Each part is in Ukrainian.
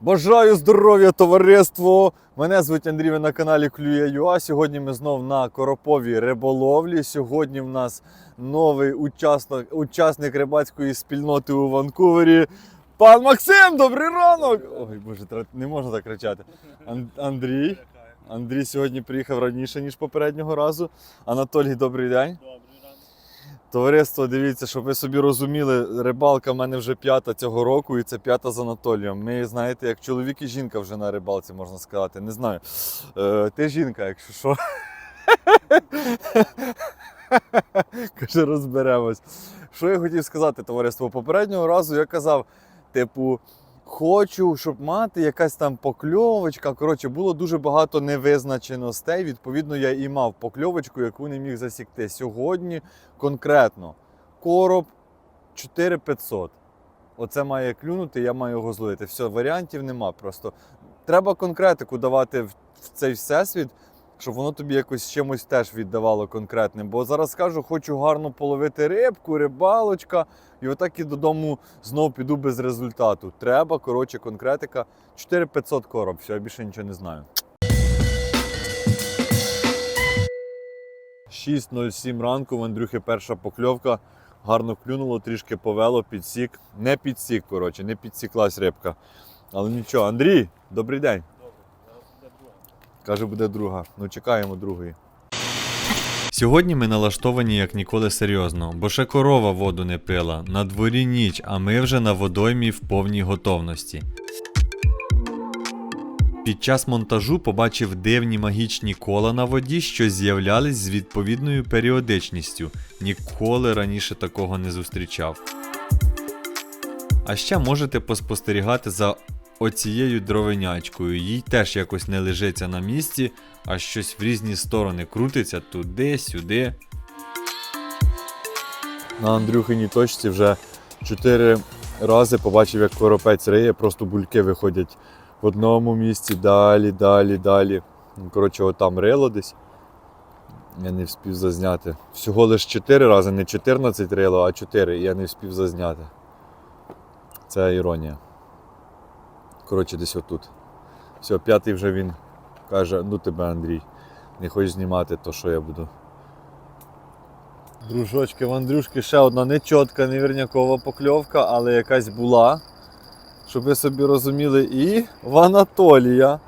Бажаю здоров'я, товариство! Мене звуть Андрій, ви на каналі Клює.ua. Сьогодні ми знов на Короповій риболовлі. Сьогодні в нас новий учасник, учасник рибацької спільноти у Ванкувері. Пан Максим, добрий ранок! Ой, боже, не можна так кричати. Андрій. Андрій сьогодні приїхав раніше, ніж попереднього разу. Анатолій, добрий день. Добрий. Товариство, дивіться, щоб ви собі розуміли, рибалка в мене вже п'ята цього року, і це п'ята з Анатолієм. Ми, знаєте, як чоловік і жінка вже на рибалці, можна сказати. Не знаю. Е, ти жінка, якщо що. Каже, розберемось. Що я хотів сказати, товариство? Попереднього разу я казав, типу, хочу, щоб мати якась там покльовочка. Коротше, було дуже багато невизначеностей. Відповідно, я і мав покльовочку, яку не міг засікти. Сьогодні конкретно короб 4500. Оце має клюнути, я маю його зловити. Все, варіантів нема. Просто треба конкретику давати в цей всесвіт, щоб воно тобі якось чимось теж віддавало конкретним. Бо зараз скажу, хочу гарно половити рибку, рибалочка, і отак і додому знов піду без результату. Треба, коротше, конкретика. 4500 короб, все, я більше нічого не знаю. 6.07 ранку в Андрюхи перша покльовка. Гарно клюнуло, трішки повело, підсік. Не підсік, коротше, не підсіклась рибка. Але нічого, Андрій, добрий день. Добре. Зараз буде друга. Каже, буде друга. Ну чекаємо другої. Сьогодні ми налаштовані як ніколи серйозно, бо ще корова воду не пила, на дворі ніч, а ми вже на водоймі в повній готовності. Під час монтажу побачив дивні магічні кола на воді, що з'являлись з відповідною періодичністю. Ніколи раніше такого не зустрічав. А ще можете поспостерігати за оцією дровенячкою. Їй теж якось не лежиться на місці, а щось в різні сторони крутиться туди-сюди. На Андрюхиній точці вже чотири рази побачив, як коропець риє, просто бульки виходять в одному місці, далі, далі, далі. Коротше, отам рило десь. Я не встиг зазняти. Всього лише 4 рази, не 14 рило, а 4, і я не встиг зазняти. Це іронія. Коротше, десь отут. Все, п'ятий вже він каже, ну тебе, Андрій, не хочеш знімати, то що я буду. Дружочки, в Андрюшки ще одна нечотка, невірнякова покльовка, але якась була. Щоб ви собі розуміли, і в Анатолія.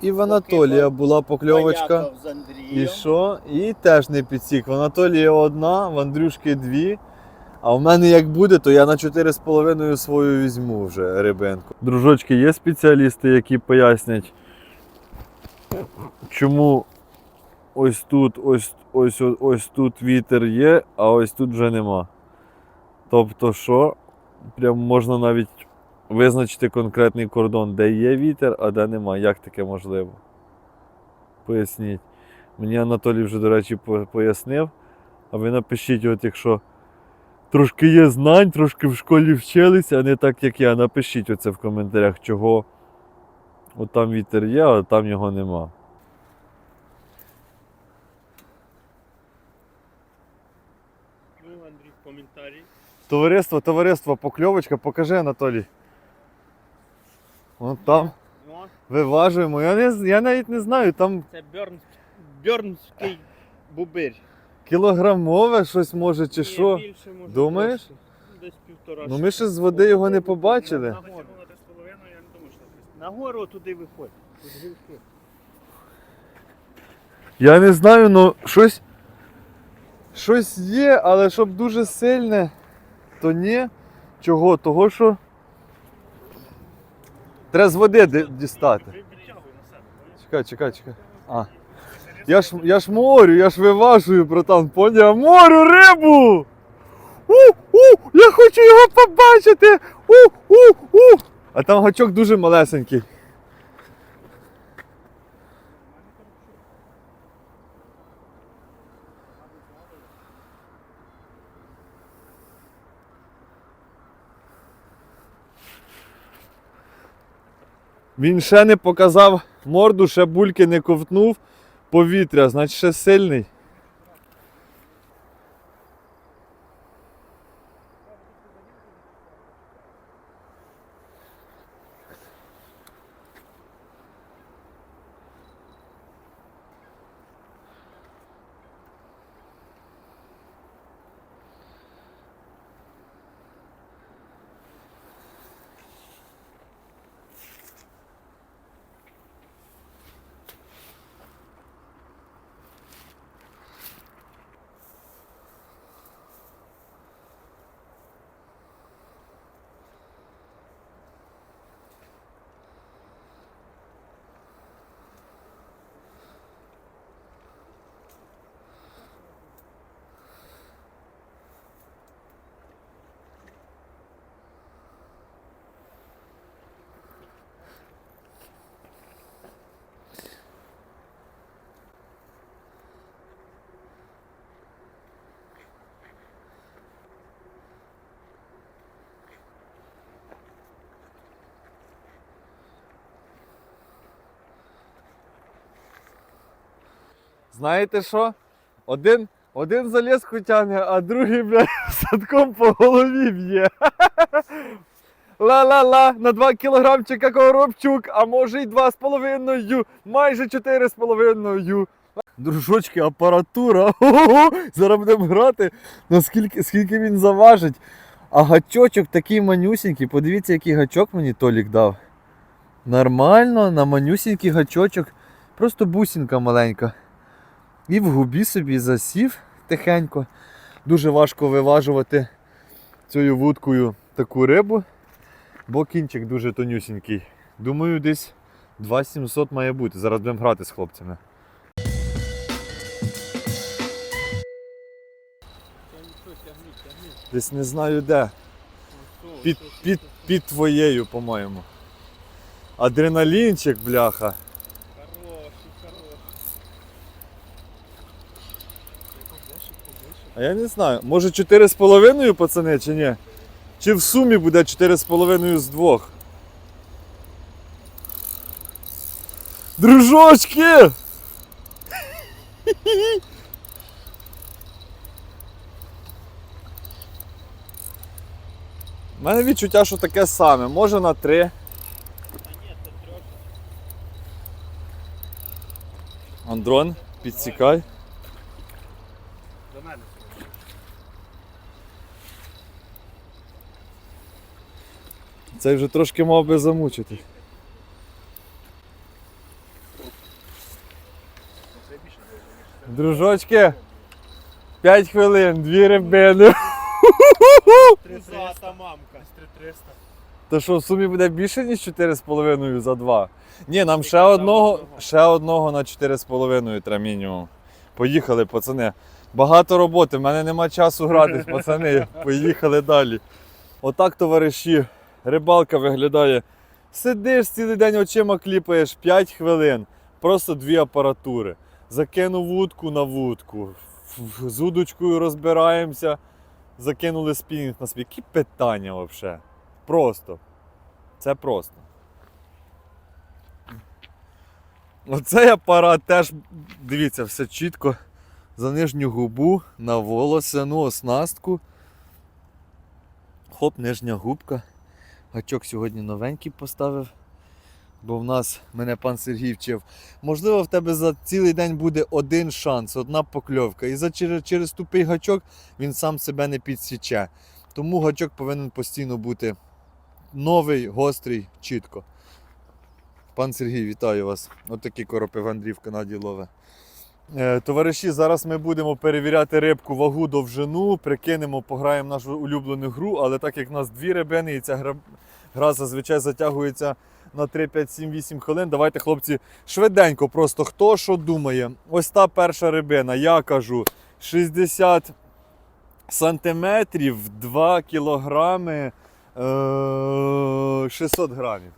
І в Анатолія була покльовочка. І що? І теж не підсік. В Анатолія одна, в Андрюшки дві. А в мене як буде, то я на 4,5 свою візьму вже рибинку. Дружочки, є спеціалісти, які пояснять, чому ось тут, ось, ось, ось, ось тут вітер є, а ось тут вже нема. Тобто, що прям можна навіть визначити конкретний кордон, де є вітер, а де нема. Як таке можливо? Поясніть. Мені Анатолій вже, до речі, пояснив. А ви напишіть, от якщо трошки є знань, трошки в школі вчилися, а не так, як я. Напишіть оце в коментарях, чого от там вітер є, а там його нема. Ну, Андрій, коментарі. Товариство, товариство, покльовочка, покажи Анатолій. Вон там. Ну, Виважуємо. Я, не, я навіть не знаю, там це Бьорн, Бьорнський бубир. Кілограмове щось може чи що. більше, може, Думаєш? трошки. Десь півтора. Ну ми ще з води його не побачили. Нагору. Нагору туди виходь. Тут гілки. Я не знаю, ну щось. Щось є, але щоб дуже сильне, то ні. Чого? Того що. Треба з води ди- дістати. Підтягуй на себе. Чекай, чекай, чекай. А. Я ж, я ж морю, я ж виважую, братан, поняв? Морю рибу! У, у, я хочу його побачити! У, у, у! А там гачок дуже малесенький. Він ще не показав морду, ще бульки не ковтнув повітря, значить ще сильний. Знаєте що? Один, один за леску тягне, а другий, блядь, садком по голові б'є. Ла-ла-ла, на 2 кілограмчика коробчук, а може й 2,5, майже 4,5. Дружочки, апаратура. Ого-го! Зараз будемо грати. Наскільки скільки він заважить. А гачочок такий манюсінький. Подивіться, який гачок мені Толік дав. Нормально, на манюсінький гачочок. Просто бусинка маленька. І в губі собі засів тихенько. Дуже важко виважувати цією вудкою таку рибу, бо кінчик дуже тонюсінький. Думаю, десь 2700 має бути. Зараз будемо грати з хлопцями. Десь не знаю де. Під, під, під твоєю, по-моєму. Адреналінчик, бляха. А я не знаю. Може 4,5 пацани чи ні? Чи в сумі буде 4,5 з двох? Дружочки! У мене відчуття, що таке саме. Може на 3. Та ні, це трьох. Андрон, підсікай. Цей вже трошки мав би замучити. Дружочки, 5 хвилин, дві рибини. Мамка. 3300. То що в сумі буде більше, ніж 4,5 за 2? Ні, нам ще одного, ще одного на 4,5 треба мінімум. Поїхали, пацани. Багато роботи, в мене нема часу гратись, пацани. Поїхали далі. Отак, товариші, рибалка виглядає. Сидиш цілий день очима кліпаєш 5 хвилин. Просто дві апаратури. Закинув вудку на вудку. З удочкою розбираємося. Закинули спінінг на свій. Які питання взагалі? Просто. Це просто. Оцей апарат теж, дивіться, все чітко. За нижню губу, на волосяну оснастку. Хоп, нижня губка. Гачок сьогодні новенький поставив. Бо в нас мене пан Сергій вчив. Можливо, в тебе за цілий день буде один шанс, одна покльовка. І за через, через тупий гачок він сам себе не підсіче. Тому гачок повинен постійно бути новий, гострий, чітко. Пан Сергій, вітаю вас. От коропи в Андрій в Канаді лове. Е, Товариші, зараз ми будемо перевіряти рибку вагу довжину, прикинемо, пограємо нашу улюблену гру, але так як в нас дві рибини і ця гра, гра зазвичай затягується на 3, 5, 7, 8 хвилин. Давайте, хлопці, швиденько, просто хто що думає. Ось та перша рибина, я кажу, 60 сантиметрів, 2 кілограми, е, 600 грамів.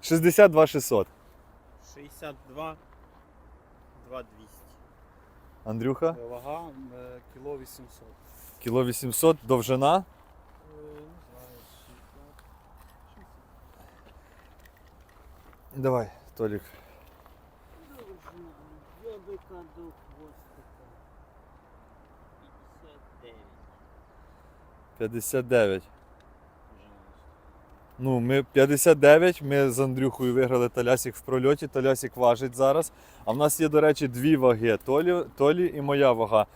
62 600. 62. 2200. Андрюха, Вага е, кіло 800. кіло 800, довжина. Е, знаю, Давай, Толік. Йобика до хвостика. 59. 59. Ну, ми 59, ми з Андрюхою виграли Талясік в прольоті. Талясік важить зараз. А в нас є, до речі, дві ваги: Толі, Толі і моя вага.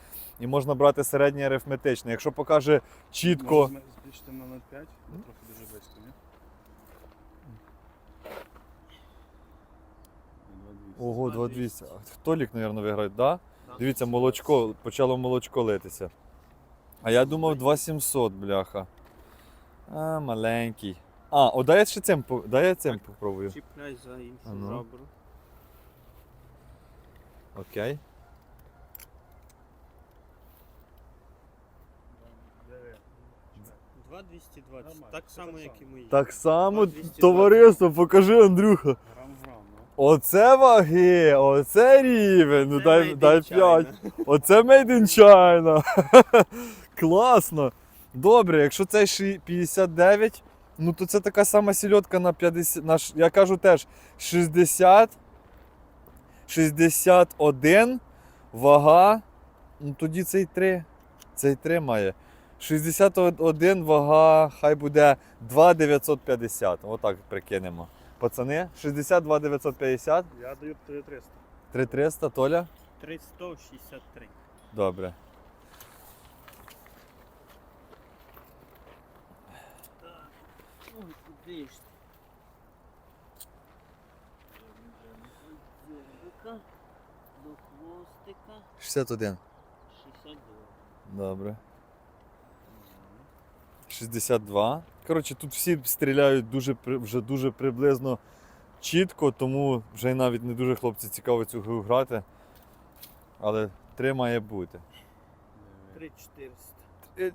І можна брати середнє арифметичне. Якщо покаже чітко. Може, збільшити на 0,5, трохи дуже близько, ні? Ого, 2200. Толік, мабуть, виграє, так? Да. Дивіться, молочко, почало молочко литися. А я думав 2700, бляха. А, маленький. А, о, дай я ще цим, по- дай я цим попробую. Чіпляй за іншу А ну. жабру. Окей. Диви. 2220. Нормально, Так це само, так як і само. мої. Так само, 220. товариство, покажи, Андрюха. Ну. Оце ваги, оце рівень. Ну Це дай, made дай in 5. China. Оце Made in China. Класно. Добре, якщо це ші- 59, ну то це така сама сільотка на 50. На, я кажу теж 60. 61, вага. Ну тоді цей 3. Цей 3 має. 61 вага, хай буде 2,950. Отак прикинемо. Пацани, 62 950, Я даю 3300. 3300, Толя. 363. Добре. Дзьобика до хвостика 61. 62. Добре. 62. Коротше, тут всі стріляють дуже, вже дуже приблизно чітко, тому вже й навіть не дуже хлопці цікаво цю гру грати. Але 3 має бути. 3400. 3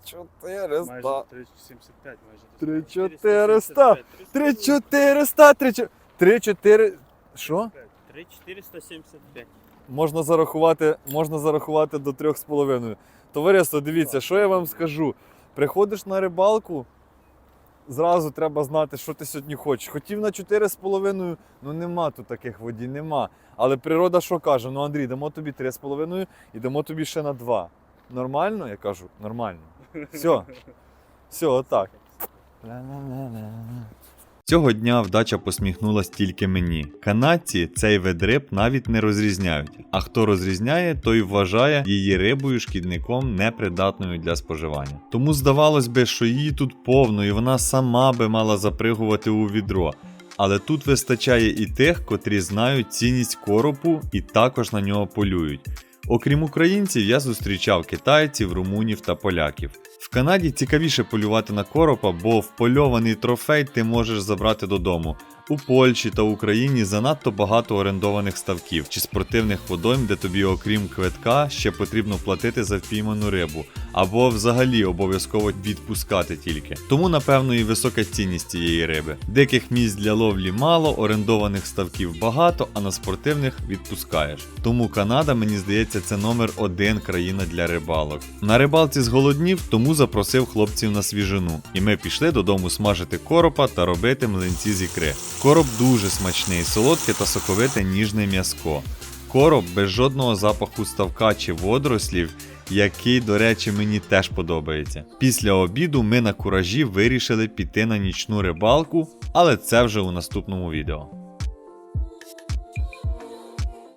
Майже 375, майже. 3 десь 400. 3 400. 3 3 4 Що? 3475. Можна зарахувати, можна зарахувати до 3,5. Товариство, дивіться, що я вам скажу. Приходиш на рибалку, зразу треба знати, що ти сьогодні хочеш. Хотів на 4,5, ну нема тут таких водій, нема. Але природа що каже? Ну Андрій, дамо тобі 3,5 і дамо тобі ще на 2. Нормально? Я кажу, нормально. Все. Все, отак. Цього дня вдача посміхнулась тільки мені. Канадці цей вид навіть не розрізняють, а хто розрізняє, той вважає її рибою шкідником непридатною для споживання. Тому здавалось би, що її тут повно і вона сама би мала запригувати у відро. Але тут вистачає і тих, котрі знають цінність коропу і також на нього полюють. Окрім українців, я зустрічав китайців, румунів та поляків. В Канаді цікавіше полювати на коропа, бо впольований трофей ти можеш забрати додому. У Польщі та Україні занадто багато орендованих ставків чи спортивних водойм, де тобі, окрім квитка, ще потрібно платити за впійману рибу, або взагалі обов'язково відпускати тільки. Тому, напевно, і висока цінність цієї риби. Диких місць для ловлі мало, орендованих ставків багато, а на спортивних відпускаєш. Тому Канада, мені здається, це номер один країна для рибалок. На рибалці зголоднів, тому запросив хлопців на свіжину, і ми пішли додому смажити коропа та робити млинці з ікри. Короб дуже смачний, солодке та соковите ніжне м'яско. Короб без жодного запаху ставка чи водорослів, який, до речі, мені теж подобається. Після обіду ми на куражі вирішили піти на нічну рибалку, але це вже у наступному відео.